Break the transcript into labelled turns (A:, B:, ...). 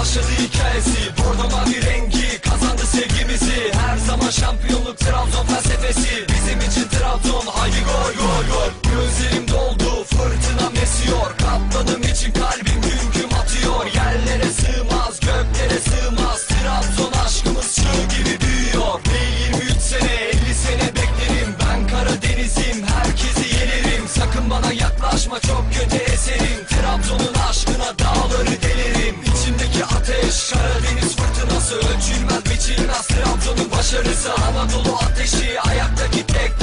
A: başladı hikayesi. Bordo mavi rengi kazandı sevgimizi. Her zaman şampiyonluk Trabzon felsefesi. Bizim için Trabzon haydi gol gol gol. Gözlerim doldu fırtınam esiyor. Katladım için kalbim güm güm atıyor. Yerlere sığmaz göklere sığmaz. Trabzon aşkımız çığ gibi büyüyor. Değil 23 sene 50 sene beklerim. Ben Karadeniz'im herkesi yenerim. Sakın bana yaklaşma çok kötü fırtınası Ölçülmez biçilmez Trabzon'un başarısı Anadolu ateşi ayaktaki tek